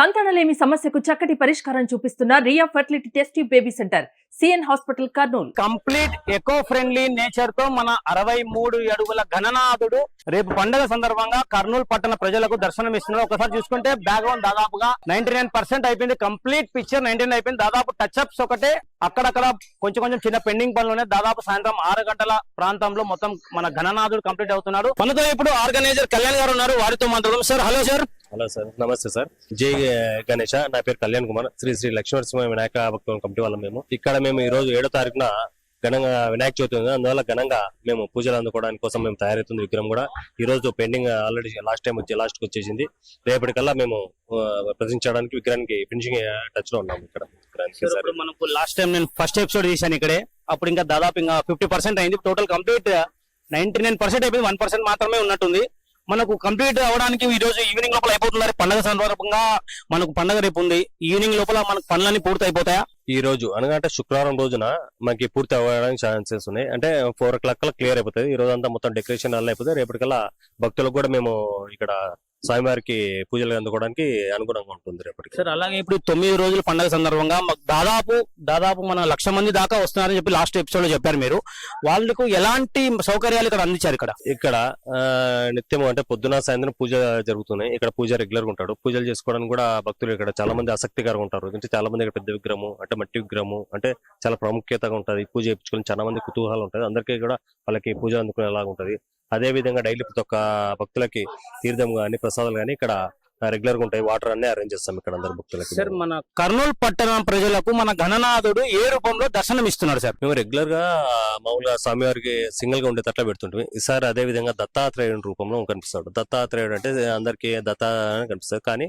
సంతానలేమి సమస్యకు చక్కటి పరిష్కారం చూపిస్తున్న Riya fertility test baby center. CN hospital Kurnool. Complete eco friendly నేచర్తో మన అరవై మూడు అడుగుల గణనాథుడు రేపు పండుగ సందర్భంగా కర్నూలు పట్టణ ప్రజలకు దర్శనం ఇస్తున్నాడు. ఒకసారి చూసుకుంటే బ్యాక్గ్రౌండ్ దాదాపుగా నైన్టీ నైన్ పర్సెంట్ అయిపోయింది. కంప్లీట్ పిక్చర్ నైన్టీ అయిపోయింది. దాదాపు టచ్ అప్స్ ఒకటే. అక్కడక్కడ కొంచెం కొంచెం చిన్న పెండింగ్ పనులు ఉన్నాయి దాదాపు సాయంత్రం ఆరు గంటల ప్రాంతంలో మొత్తం మన గణనాథుడు కంప్లీట్ అవుతున్నాడు. మనతో ఇప్పుడు ఆర్గనైజర్ కళ్యాణ్ గారు ఉన్నారు. వారితో మాట్లాడదాం. Sir hello sir. Hello sir. నమస్తే సార్. జై గణేష. నా పేరు కళ్యాణ్ కుమార్. శ్రీ శ్రీ లక్ష్మణసింహ వినాయక భక్తుల కమిటీ వాళ్ళం మేము. ఇక్కడ మేము ఈ రోజు ఏడో తారీఖున ఘనంగా వినాయక చవితి ఉంది. అందువల్ల ఘనంగా మేము పూజలు అందుకోవడానికి కోసం మేము తయారవుతుంది విగ్రహం కూడా. ఈ రోజు పెండింగ్ ఆల్రెడీ లాస్ట్ టైం వచ్చి లాస్ట్ వచ్చేసింది. రేపటికల్లా మేము ప్రదర్శించడానికి విగ్రహానికి ఫినిషింగ్ టచ్లో ఉన్నాము ఇక్కడ. మనకు లాస్ట్ టైం నేను ఫస్ట్ ఎపిసోడ్ చేశాను ఇక్కడే. అప్పుడు ఇంకా దాదాపు ఇంకా ఫిఫ్టీ పర్సెంట్ అయింది. Total complete ninety nine percent అయిపోయింది. వన్ పర్సెంట్ మాత్రమే ఉన్నట్టుంది. మనకు కంప్లీట్ అవడానికి ఈ రోజు ఈవినింగ్ లోపల అయిపోతున్నారు పండుగ సందర్భంగా మనకు పండుగ రేపు ఉంది. ఈవినింగ్ లోపల మనకు పనులన్నీ పూర్తి అయిపోతాయా ఈ రోజు అనగా అంటే శుక్రవారం రోజున మనకి పూర్తి అవ్వడానికి ఛాన్సెస్ ఉన్నాయి. అంటే ఫోర్ ఓ క్లాక్ కల్లా క్లియర్ అయిపోతుంది. ఈ రోజు అంతా మొత్తం డెకరేషన్ అలా అయిపోతుంది రేపటికల్లా భక్తులకు కూడా మేము ఇక్కడ స్వామివారికి పూజలు అందుకోవడానికి అనుగుణంగా ఉంటుంది రేపటికి. సార్ అలాగే ఇప్పుడు తొమ్మిది రోజుల పండుగ సందర్భంగా దాదాపు దాదాపు మన లక్ష మంది దాకా వస్తున్నారని చెప్పి లాస్ట్ ఎపిసోడ్లో చెప్పారు మీరు. వాళ్ళకు ఎలాంటి సౌకర్యాలు ఇక్కడ అందించారు ఇక్కడ? ఇక్కడ ఆ, నిత్యం అంటే పొద్దున సాయంత్రం పూజ జరుగుతున్నాయి. ఇక్కడ పూజ రెగ్యులర్గా ఉంటాడు. పూజలు చేసుకోవడానికి కూడా భక్తులు ఇక్కడ చాలా మంది ఆసక్తికరంగా ఉంటారు. ఎందుకంటే చాలా మంది ఇక్కడ పెద్ద విగ్రహము అంటే మట్టి విగ్రహము అంటే చాలా ప్రాముఖ్యతగా ఉంటది. పూజ చేయించుకోవడం చాలా మంది కుతూహలం ఉంటది. అందరికీ కూడా వాళ్ళకి పూజ అందుకునేలాగా ఉంటది. అదే విధంగా డైలీ ప్రతి ఒక్క భక్తులకి తీర్థం గాని ప్రసాదాలు కానీ ఇక్కడ రెగ్యులర్గా ఉంటాయి. వాటర్ అన్ని అరేంజ్ చేస్తాం ఇక్కడ అందరు భక్తులకి సార్ మన కర్నూలు పట్టణ ప్రజలకు మన గణనాథుడు ఏ రూపంలో దర్శనం ఇస్తున్నారు సార్? మేము రెగ్యులర్గా మామూలుగా స్వామివారికి సింగిల్గా ఉండేటట్లా పెడుతుంటాం ఈసారి అదే విధంగా దత్తాత్రేయుని రూపంలో కనిపిస్తాడు. దత్తాత్రేయుడు అంటే అందరికి దత్త అని కనిపిస్తుంది కానీ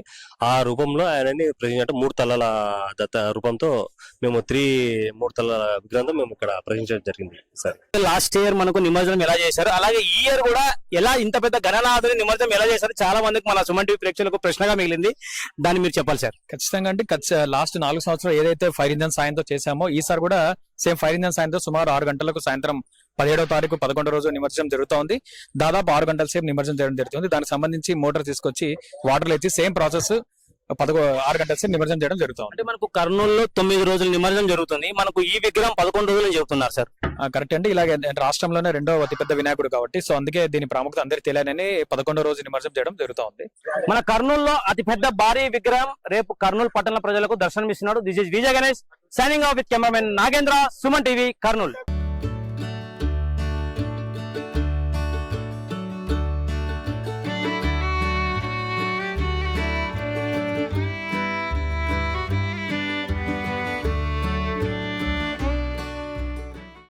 ఆ రూపంలో ఆయనని ప్రజెంట్ అంటే మూడు తలల దత్త రూపంతో మేము త్రీ మూడు తలల విగ్రహంతో మేము ఇక్కడ ప్రజెంట్ జరిగింది సార్. లాస్ట్ ఇయర్ మనకు నిమజ్జనం ఎలా చేశారు? అలాగే ఈ ఇయర్ కూడా ఎలా ఇంత పెద్ద గణనాథుని నిమజ్జనం ఎలా చేశారు? చాలా మందికి మన సుమన్ టీవీ ప్రేక్షకులకు ప్రశ్నగా మిగిలింది. దాన్ని మీరు చెప్పాలి సార్. ఖచ్చితంగా అంటే లాస్ట్ నాలుగు సంవత్సరాలు ఏదైతే ఫైర్ ఇంజన్ సాయంతో చేశామో ఈసారి కూడా సేమ్ ఫైర్ ఇంజన్ సాయంతో సుమారు ఆరు గంటలకు సాయంత్రం పదిహేడవ తారీఖు పదకొండో రోజు నిమజ్జనం జరుగుతోంది దాదాపు ఆరు గంటల సేపు నిమజ్జనం జరగడం జరుగుతుంది. దానికి సంబంధించి మోటార్ తీసుకొచ్చి వాటర్లు ఇచ్చి సేమ్ ప్రాసెస్ పదకొ ఆరు గంటల సేపు నిమజ్జనం చేయడం జరుగుతుంది అంటే మనకు కర్నూలులో తొమ్మిది రోజులు నిమజ్జనం జరుగుతుంది. మనకు ఈ విగ్రహం పదకొండు రోజులు చెబుతున్నారు సార్. కరెక్ట్ అండి. ఇలాగే రాష్ట్రంలోనే రెండో అతిపెద్ద వినాయకుడు కాబట్టి సో అందుకే దీని ప్రాముఖ్యత అందరికీ తెలియనని పదకొండో రోజు నిమజ్జనం చేయడం జరుగుతుంది మన కర్నూలులో అతి పెద్ద భారీ విగ్రహం రేపు కర్నూలు పట్టణ ప్రజలకు దర్శనం ఇస్తున్నాడు this is Vijay Ganesh signing off with cameraman Nagendra Suman TV Kurnool.